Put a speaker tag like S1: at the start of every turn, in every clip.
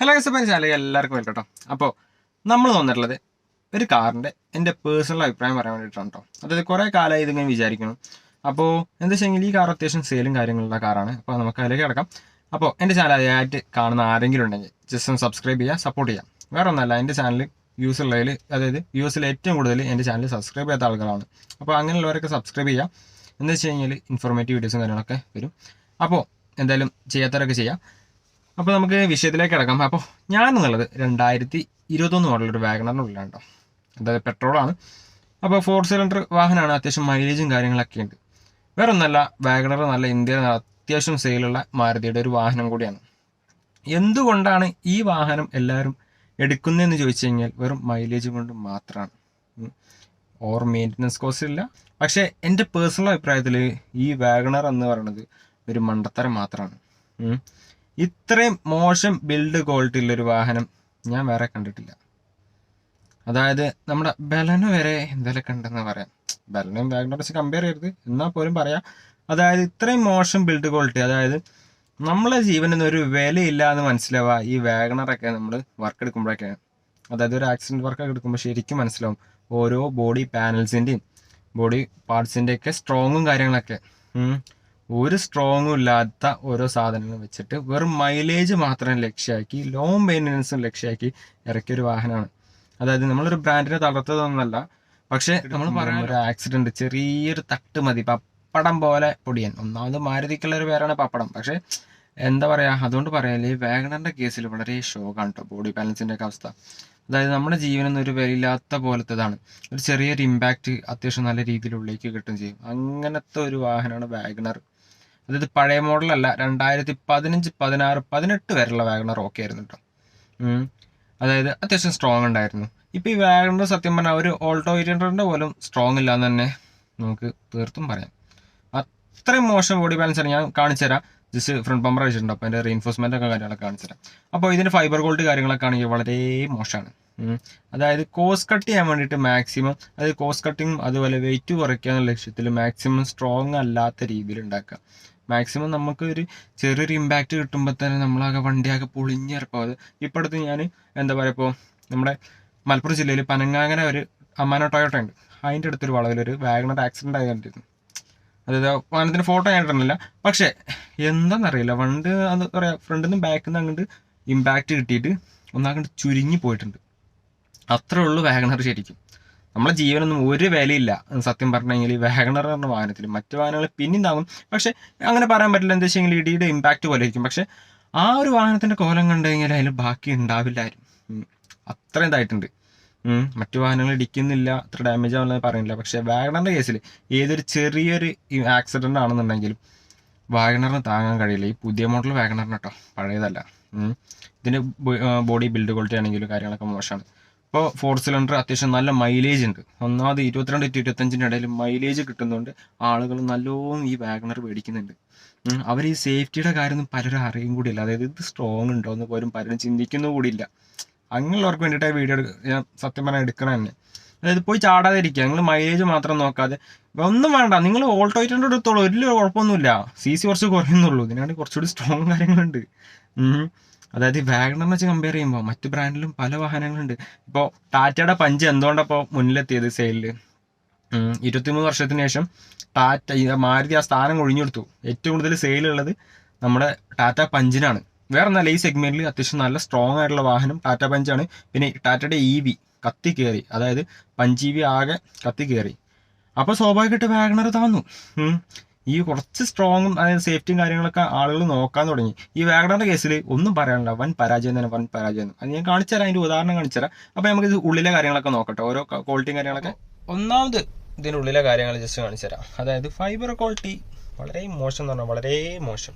S1: Hello customer ചാനലിലേക്ക് എല്ലാവർക്കും welcome കേട്ടോ അപ്പോൾ നമ്മൾ വന്നിട്ടുള്ളത് ഒരു കാറിന്റെ എന്റെ പേഴ്സണൽ അഭിപ്രായം പറയാൻ വേണ്ടിയിട്ടാണ് കേട്ടോ അതായത് കുറേ കാലമായി ഇതിങ്ങനെ വിചാരിക്കണം അപ്പോൾ എന്താ വെച്ചെങ്കിൽ ഈ കാർ അത്യാവശ്യം സെയിലും കാര്യങ്ങളുള്ള കാറാണ് അപ്പോൾ നമുക്ക് അതിലേക്ക് കിടക്കാം. അപ്പോൾ എന്റെ ചാനൽ ആദ്യമായിട്ട് കാണുന്ന ആരെങ്കിലും ഉണ്ടെങ്കിൽ ജസ്റ്റ് ഒന്ന് സബ്സ്ക്രൈബ് ചെയ്യുക സപ്പോർട്ട് ചെയ്യാം വേറെ ഒന്നല്ല എന്റെ ചാനൽ വ്യൂസ് ഉള്ളതിൽ അതായത് വ്യൂസിൽ ഏറ്റവും കൂടുതൽ എന്റെ ചാനൽ സബ്സ്ക്രൈബ് ചെയ്യാത്ത ആളുകളാണ്. അപ്പോൾ അങ്ങനെയുള്ളവരൊക്കെ സബ്സ്ക്രൈബ് ചെയ്യാം എന്താ വെച്ച് കഴിഞ്ഞാൽ ഇൻഫോർമേറ്റീവ് വീഡിയോസും കാര്യങ്ങളൊക്കെ വരും. അപ്പോൾ എന്തായാലും ചെയ്യാത്തവരൊക്കെ ചെയ്യാം. അപ്പോൾ നമുക്ക് വിഷയത്തിലേക്ക് കിടക്കാം. അപ്പോൾ ഞാൻ എന്നുള്ളത് രണ്ടായിരത്തി ഇരുപത്തൊന്ന് മോഡലൊരു വാഗണറിനുള്ളിലാണ് കേട്ടോ അതായത് പെട്രോളാണ് അപ്പോൾ ഫോർ സിലിണ്ടർ വാഹനമാണ് അത്യാവശ്യം മൈലേജും കാര്യങ്ങളൊക്കെ ഉണ്ട്. വേറെ ഒന്നല്ല വാഗണർ നല്ല ഇന്ത്യ അത്യാവശ്യം സെയിലുള്ള മാരുതിയുടെ ഒരു വാഹനം കൂടിയാണ്. എന്തുകൊണ്ടാണ് ഈ വാഹനം എല്ലാവരും എടുക്കുന്നതെന്ന് ചോദിച്ചു കഴിഞ്ഞാൽ വെറും മൈലേജ് കൊണ്ട് മാത്രമാണ്. ഓർ മെയിന്റനൻസ് കോസ്റ്റ് ഇല്ല. പക്ഷേ എന്റെ പേഴ്സണൽ അഭിപ്രായത്തിൽ ഈ വാഗണർ എന്ന് പറയുന്നത് ഒരു മണ്ടത്തരം മാത്രമാണ്. ഇത്രയും മോശം ബിൽഡ് ക്വാളിറ്റി ഉള്ളൊരു വാഹനം ഞാൻ വേറെ കണ്ടിട്ടില്ല. അതായത് നമ്മുടെ ബലന വരെ എന്തെല്ലാം കണ്ടെന്ന് പറയാം. ബലനും വാഗ്നോട്ട് കമ്പയർ ചെയ്യരുത്. എന്നാൽ പോലും പറയാം. അതായത് ഇത്രയും മോശം ബിൽഡ് ക്വാളിറ്റി അതായത് നമ്മളെ ജീവനൊന്നും ഒരു വിലയില്ല എന്ന് മനസ്സിലാവുക ഈ വാഗണറൊക്കെ നമ്മൾ വർക്ക് എടുക്കുമ്പോഴൊക്കെയാണ്. അതായത് ഒരു ആക്സിഡന്റ് വർക്ക് എടുക്കുമ്പോൾ ശരിക്കും മനസ്സിലാവും ഓരോ ബോഡി പാനൽസിന്റെയും ബോഡി പാർട്സിന്റെയൊക്കെ സ്ട്രോങ്ങും കാര്യങ്ങളൊക്കെ. ഒരു സ്ട്രോങ്ങും ഇല്ലാത്ത ഓരോ സാധനങ്ങൾ വെച്ചിട്ട് വെറും മൈലേജ് മാത്രം ലക്ഷ്യമാക്കി ലോ മെയിന്റനൻസും ലക്ഷ്യമാക്കി ഇറക്കിയ ഒരു വാഹനമാണ്. അതായത് നമ്മളൊരു ബ്രാൻഡിനെ തളർത്തതൊന്നുമല്ല പക്ഷെ നമ്മൾ പറയാൻ ഒരു ആക്സിഡന്റ് ചെറിയൊരു തട്ട് മതി പപ്പടം പോലെ പൊടിയൻ. ഒന്നാമത് മാരുതിക്കുള്ള ഒരു പേരാണ് പപ്പടം പക്ഷെ എന്താ പറയാ അതുകൊണ്ട് പറയാൽ വാഗണറിന്റെ കേസിൽ വളരെ ഷോക്കാണ് കേട്ടോ ബോഡി ബാലൻസിന്റെ ഒക്കെ അവസ്ഥ. അതായത് നമ്മുടെ ജീവനൊന്നും ഒരു വിലയില്ലാത്ത പോലത്തേതാണ്. ഒരു ചെറിയൊരു ഇമ്പാക്റ്റ് അത്യാവശ്യം നല്ല രീതിയിൽ ഉള്ളിലേക്ക് കിട്ടും ചെയ്യും. അങ്ങനത്തെ ഒരു വാഹനമാണ് വാഗണർ. അതായത് പഴയ മോഡലല്ല രണ്ടായിരത്തി പതിനഞ്ച് പതിനാറ് പതിനെട്ട് വരെയുള്ള വാഗണർ ഓക്കെ ആയിരുന്നു കേട്ടോ. അതായത് അത്യാവശ്യം സ്ട്രോങ് ഉണ്ടായിരുന്നു. ഇപ്പം ഈ വാഗണർ സത്യം പറഞ്ഞാൽ ഒരു ഓൾട്ടോ എയ്റ്റ് ഹൺഡ്രഡിന്റെ പോലും സ്ട്രോങ് ഇല്ലാന്ന് തന്നെ നമുക്ക് തീർത്തും പറയാം. അത്രയും മോശം ബോഡി ബാലൻസ് ആണ് ഞാൻ കാണിച്ചു തരാം. ജസ്റ്റ് ഫ്രണ്ട് പമ്പർ വെച്ചിട്ടുണ്ട്. അപ്പോൾ അതിന്റെ റീൻഫോഴ്സ്മെന്റ് ഒക്കെ കാര്യങ്ങളൊക്കെ കാണിച്ചു തരാം. അപ്പോൾ ഇതിന്റെ ഫൈബർ ഗോൾഡ് കാര്യങ്ങളൊക്കെ ആണെങ്കിൽ വളരെ മോശമാണ്. അതായത് കോസ് കട്ട് ചെയ്യാൻ വേണ്ടിയിട്ട് മാക്സിമം അതായത് കോസ് കട്ടിങ്ങും അതുപോലെ വെയിറ്റ് കുറയ്ക്കുക എന്ന ലക്ഷ്യത്തിൽ മാക്സിമം സ്ട്രോങ് അല്ലാത്ത രീതിയിൽ ഉണ്ടാക്കുക. മാക്സിമം നമുക്ക് ഒരു ചെറിയൊരു ഇമ്പാക്റ്റ് കിട്ടുമ്പോൾ തന്നെ നമ്മളാകെ വണ്ടിയാകെ പൊളിഞ്ഞിറക്കും. അത് ഇപ്പം അടുത്ത് ഞാൻ എന്താ പറയുക ഇപ്പോൾ നമ്മുടെ മലപ്പുറം ജില്ലയിൽ പനങ്ങാങ്ങന ഒരു അമ്മാനോ ടൊയോട്ട ഉണ്ട്. അതിന്റെ അടുത്തൊരു വളവിലൊരു വാഗണർ ആക്സിഡന്റ് ആയി കണ്ടിരുന്നു. അതായത് വാഹനത്തിന്റെ ഫോട്ടോ ഞാൻ ഇട്ടിട്ടില്ല പക്ഷേ എന്താണെന്നറിയില്ല വണ്ട് എന്താ പറയുക ഫ്രണ്ടിൽ നിന്നും ബാക്കിൽ നിന്ന് അങ്ങോട്ട് ഇമ്പാക്റ്റ് കിട്ടിയിട്ട് ഒന്നാകണ്ട് ചുരുങ്ങി പോയിട്ടുണ്ട്. അത്രേ ഉള്ളൂ വാഗണർ ശരിക്കും. നമ്മളെ ജീവനൊന്നും ഒരു വിലയില്ല. സത്യം പറഞ്ഞെങ്കിൽ വാഗണർ പറഞ്ഞ വാഹനത്തിൽ മറ്റു വാഹനങ്ങൾ പിന്നിന്താകും പക്ഷെ അങ്ങനെ പറയാൻ പറ്റില്ല. എന്താ വെച്ചെങ്കിൽ ഇടിയുടെ ഇമ്പാക്റ്റ് പോലെ ഇരിക്കും പക്ഷെ ആ ഒരു വാഹനത്തിന്റെ കോലം കണ്ടു കഴിഞ്ഞാൽ അതിൽ ബാക്കി ഉണ്ടാവില്ലായിരുന്നു. അത്ര ഇതായിട്ടുണ്ട്. മറ്റു വാഹനങ്ങൾ ഇടിക്കുന്നില്ല. അത്ര ഡാമേജ് ആവുന്നത് പറയുന്നില്ല. പക്ഷെ വാഗണറിന്റെ കേസിൽ ഏതൊരു ചെറിയൊരു ആക്സിഡന്റ് ആണെന്നുണ്ടെങ്കിലും വാഗണറിന് താങ്ങാൻ കഴിയില്ല. ഈ പുതിയ മോഡൽ വാഗണറിന് കേട്ടോ. പഴയതല്ല. ഇതിന്റെ ബോഡി ബിൽഡ് ക്വാളിറ്റി ആണെങ്കിലും കാര്യങ്ങളൊക്കെ മോശമാണ്. ഇപ്പോൾ ഫോർ സിലിണ്ടർ അത്യാവശ്യം നല്ല മൈലേജ് ഉണ്ട്. ഒന്നാമത് ഇരുപത്തിരണ്ട് ടു ഇരുപത്തഞ്ചിന്റെ ഇടയിൽ മൈലേജ് കിട്ടുന്നതുകൊണ്ട് ആളുകൾ നല്ലോണം ഈ വാഗണർ മേടിക്കുന്നുണ്ട് അവർ ഈ സേഫ്റ്റിയുടെ കാര്യമൊന്നും പലരും അറിയും കൂടിയില്ല. അതായത് ഇത് സ്ട്രോങ് ഉണ്ടോ എന്ന് പോലും പലരും ചിന്തിക്കുന്നു കൂടിയില്ല. അങ്ങനെയുള്ളവർക്ക് വേണ്ടിയിട്ട് വീഡിയോ ഞാൻ സത്യം പറഞ്ഞാൽ എടുക്കണം തന്നെ. അതായത് പോയി ചാടാതെ ഇരിക്കുക നിങ്ങൾ മൈലേജ് മാത്രം നോക്കാതെ ഒന്നും വേണ്ട. നിങ്ങൾ ഓൾട്ടോ എയ്റ്റിന്റെ എടുത്തോളൂ വലിയ കുഴപ്പമൊന്നുമില്ല. സി സി കുറച്ച് കുറയുന്നുള്ളൂ. ഇതിനാണ് കുറച്ചുകൂടി സ്ട്രോങ് കാര്യങ്ങളുണ്ട്. അതായത് ഈ വാഗണർ വെച്ച് കമ്പയർ ചെയ്യുമ്പോൾ മറ്റു ബ്രാൻഡിലും പല വാഹനങ്ങളുണ്ട്. ഇപ്പോൾ ടാറ്റയുടെ പഞ്ച് എന്തുകൊണ്ടപ്പോൾ മുന്നിലെത്തിയത് സെയിലിൽ ഇരുപത്തിമൂന്ന് വർഷത്തിന് ശേഷം ടാറ്റ മാരുതി ആ സ്ഥാനം ഒഴിഞ്ഞെടുത്തു ഏറ്റവും കൂടുതൽ സെയിലുള്ളത് നമ്മുടെ ടാറ്റ പഞ്ചിനാണ്. വേറെ നല്ല ഈ സെഗ്മെന്റിൽ അത്യാവശ്യം നല്ല സ്ട്രോങ് ആയിട്ടുള്ള വാഹനം ടാറ്റ പഞ്ചാണ്. പിന്നെ ടാറ്റയുടെ ഇ വി കത്തി കയറി അതായത് പഞ്ച് വി ആകെ കത്തി കയറി അപ്പോൾ സ്വാഭാവികമായിട്ട് വാഗണർ താന്നു. ഈ കുറച്ച് സ്ട്രോങ്ങും അതായത് സേഫ്റ്റിയും കാര്യങ്ങളൊക്കെ ആളുകൾ നോക്കാൻ തുടങ്ങി. ഈ വാഗണറിന്റെ കേസിൽ ഒന്നും പറയാനില്ല. വൻ പരാജയം തന്നെ വൻ പരാജയം. അത് ഞാൻ കാണിച്ചു തരാം അതിന്റെ ഉദാഹരണം കാണിച്ചു തരാം അപ്പൊ നമുക്ക് ഇത് ഉള്ളിലെ കാര്യങ്ങളൊക്കെ നോക്കട്ടെ. ഓരോ ക്വാളിറ്റിയും കാര്യങ്ങളൊക്കെ. ഒന്നാമത് ഉള്ളിലെ കാര്യങ്ങൾ ജസ്റ്റ് കാണിച്ചു തരാം. അതായത് ഫൈബർ ക്വാളിറ്റി വളരെ മോശം എന്ന് പറഞ്ഞാൽ വളരെ മോശം.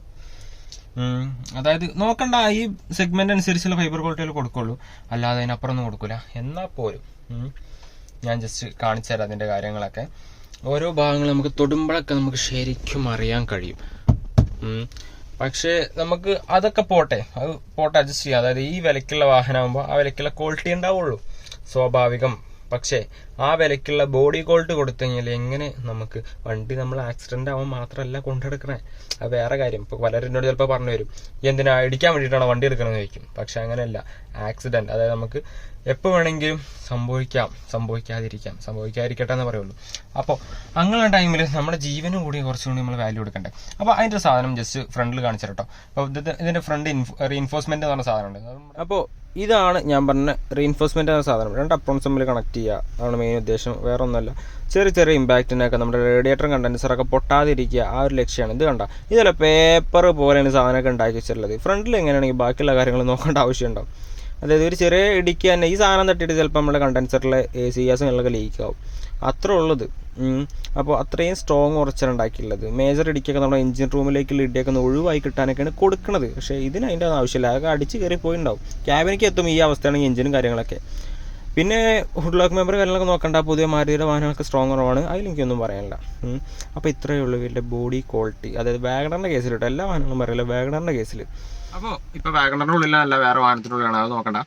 S1: അതായത് നോക്കണ്ട ഈ സെഗ്മെന്റ് അനുസരിച്ചുള്ള ഫൈബർ ക്വാളിറ്റികൾ കൊടുക്കുള്ളൂ. അല്ലാതെ അതിനപ്പുറം ഒന്നും കൊടുക്കില്ല എന്നാ പോലും ഞാൻ ജസ്റ്റ് കാണിച്ചു തരാം അതിന്റെ കാര്യങ്ങളൊക്കെ. ഓരോ ഭാഗങ്ങൾ നമുക്ക് തൊടുമ്പോഴൊക്കെ നമുക്ക് ശരിക്കും അറിയാൻ കഴിയും. പക്ഷേ നമുക്ക് അതൊക്കെ പോട്ടെ. അത് പോട്ടെ അഡ്ജസ്റ്റ് ചെയ്യാം. അതായത് ഈ വിലക്കുള്ള വാഹനമാകുമ്പോൾ ആ വിലക്കുള്ള ക്വാളിറ്റി ഉണ്ടാവുള്ളൂ. സ്വാഭാവികം. പക്ഷേ ആ വിലക്കുള്ള ബോഡി ഗോൾഡ് കൊടുത്തു കഴിഞ്ഞാൽ എങ്ങനെ നമുക്ക് വണ്ടി നമ്മൾ ആക്സിഡന്റ് ആവാൻ മാത്രമല്ല കൊണ്ടെടുക്കണേ? അത് വേറെ കാര്യം. ഇപ്പോൾ പലരും എന്നോട് ചിലപ്പോൾ പറഞ്ഞു വരും എന്തിനാ ഇടിക്കാൻ വേണ്ടിയിട്ടാണ് വണ്ടി എടുക്കണമെന്ന് ചോദിക്കും. പക്ഷെ അങ്ങനെയല്ല. ആക്സിഡന്റ് അതായത് നമുക്ക് എപ്പോൾ വേണമെങ്കിലും സംഭവിക്കാം സംഭവിക്കാതിരിക്കാം സംഭവിക്കാതിരിക്കട്ടെ എന്ന് പറയുള്ളൂ. അപ്പോൾ അങ്ങനെ ടൈമിൽ നമ്മുടെ ജീവനും കൂടി കുറച്ചുകൂടി നമ്മൾ വാല്യൂ എടുക്കണ്ടേ അപ്പോൾ അതിന്റെ സാധനം ജസ്റ്റ് ഫ്രണ്ടിൽ കാണിച്ചു കേട്ടോ അപ്പോൾ ഇത് ഇതിന്റെ ഫ്രണ്ട് ഇൻഫോ റീഇൻഫോഴ്സ്മെന്റ് എന്ന് പറഞ്ഞ സാധനമുണ്ട്. അപ്പോൾ ഇതാണ് ഞാൻ പറഞ്ഞ റീഇൻഫോഴ്സ്മെന്റ് എന്ന സാധനം. രണ്ട് അപ്രോൺസ് തമ്മിൽ കണക്ട് ചെയ്യുക അതാണ് മെയിൻ ഉദ്ദേശം വേറെ ഒന്നുമല്ല ചെറിയ ചെറിയ ഇമ്പാക്റ്റിനൊക്കെ നമ്മുടെ റേഡിയേറ്റർ കണ്ടൻസറൊക്കെ പൊട്ടാതിരിക്കുക ആ ഒരു ലക്ഷ്യമാണ്. ഇത് കണ്ട? ഇതല്ല പേപ്പർ പോലെയാണ് സാധനമൊക്കെ ഉണ്ടാക്കി വെച്ചിട്ടുള്ളത്. ഫ്രണ്ടിൽ എങ്ങനെയാണെങ്കിൽ ബാക്കിയുള്ള കാര്യങ്ങൾ നോക്കേണ്ട ആവശ്യമുണ്ടാവും അതായത് ഒരു ചെറിയ ഇടിക്ക് തന്നെ ഈ സാധനം തട്ടിയിട്ട് ചിലപ്പോൾ നമ്മുടെ കണ്ടൻസറിലെ എ സി ഗ്യാസുകളൊക്കെ ലീക്ക് ആവും. അത്ര ഉള്ളത്. അപ്പോൾ അത്രയും സ്ട്രോങ് ഉറച്ചാണ് ഉണ്ടാക്കിയുള്ളത് മേജർ ഇടിക്കൊക്കെ നമ്മുടെ എഞ്ചിൻ റൂമിലേക്കുള്ള ഇടിയൊക്കെ ഒന്ന് ഒഴിവായി കിട്ടാനൊക്കെയാണ് കൊടുക്കുന്നത്. പക്ഷേ ഇതിന് അതിന്റെ ആവശ്യമില്ല. അതൊക്കെ അടിച്ച് കയറി പോയിണ്ടാവും ക്യാബിനേക്ക് എത്തും ഈ അവസ്ഥയാണെങ്കിൽ എഞ്ചിനും കാര്യങ്ങളൊക്കെ. പിന്നെ ഹുഡ് ലോക്ക് മെമ്പർ കാര്യങ്ങളൊക്കെ നോക്കണ്ട. പുതിയ മാരുതിയുടെ വാഹനങ്ങളൊക്കെ സ്ട്രോങ് കുറവാണ് അതിലെനിക്കൊന്നും പറയാനില്ല. അപ്പോൾ ഇത്രയേ ഉള്ളൂ ഇതിന്റെ ബോഡി ക്വാളിറ്റി അതായത് വാഗണറിന്റെ കേസിൽ കേട്ടോ എല്ലാ വാഹനങ്ങളും പറയില്ല വാഗണറിന്റെ കേസിൽ അപ്പോൾ ഇപ്പോൾ വാഗണറിന്റെ ഉള്ളിലല്ല വേറെ വാഹനത്തിനുള്ളിലാണ് അത് നോക്കണ്ട.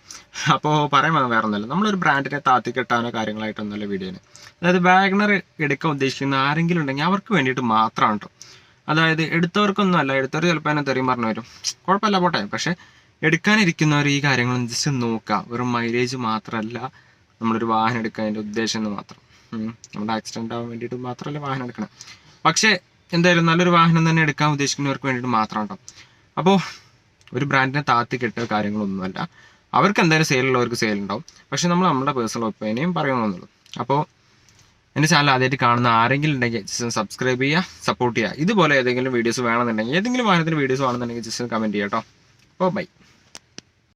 S1: അപ്പോൾ പറയാൻ വേറെ ഒന്നുമില്ല നമ്മളൊരു ബ്രാൻഡിനെ താത്തി കെട്ടാനോ കാര്യങ്ങളായിട്ടൊന്നുമല്ല വീഡിയോന് അതായത് വാഗണർ എടുക്കാൻ ഉദ്ദേശിക്കുന്ന ആരെങ്കിലും ഉണ്ടെങ്കിൽ അവർക്ക് വേണ്ടിയിട്ട് മാത്രമാണ് കേട്ടോ അതായത് എടുത്തവർക്കൊന്നും അല്ല എടുത്തവർ ചിലപ്പോൾ എന്നെ തെറിയും പറഞ്ഞു വരും. കുഴപ്പമില്ല പോട്ടെ. പക്ഷെ എടുക്കാനിരിക്കുന്നവർ ഈ കാര്യങ്ങൾ ജസ്റ്റ് നോക്കുക. വെറും മൈലേജ് മാത്രമല്ല നമ്മളൊരു വാഹനം എടുക്കുന്നതിന്റെ ഉദ്ദേശം എന്ന് മാത്രം. നമ്മുടെ ആക്സിഡന്റ് ആവാൻ വേണ്ടിയിട്ട് മാത്രമല്ല വാഹനം എടുക്കണം. പക്ഷേ എന്തായാലും നല്ലൊരു വാഹനം തന്നെ എടുക്കാൻ ഉദ്ദേശിക്കുന്നവർക്ക് വേണ്ടിയിട്ട് മാത്രം കേട്ടോ അപ്പോൾ ഒരു ബ്രാൻഡിനെ താത്തി കെട്ടുക കാര്യങ്ങളൊന്നുമല്ല. അവർക്ക് എന്തായാലും സെയിലുള്ളവർക്ക് സെയിൽ ഉണ്ടാവും. പക്ഷെ നമ്മൾ നമ്മുടെ പേഴ്സണൽ ഒപ്പീനിയൻ പറയണമെന്നുള്ളൂ. അപ്പോൾ എന്റെ ചാനൽ ആദ്യമായിട്ട് കാണുന്ന ആരെങ്കിലും ഉണ്ടെങ്കിൽ ജസ്റ്റ് സബ്സ്ക്രൈബ് ചെയ്യുക സപ്പോർട്ട് ചെയ്യുക. ഇതുപോലെ ഏതെങ്കിലും വീഡിയോസ് വേണമെന്നുണ്ടെങ്കിൽ ഏതെങ്കിലും വാഹനത്തിന്റെ വീഡിയോസ് വേണമെന്നുണ്ടെങ്കിൽ ജസ്റ്റ് കമന്റ് ചെയ്യാം കേട്ടോ അപ്പോൾ ബൈ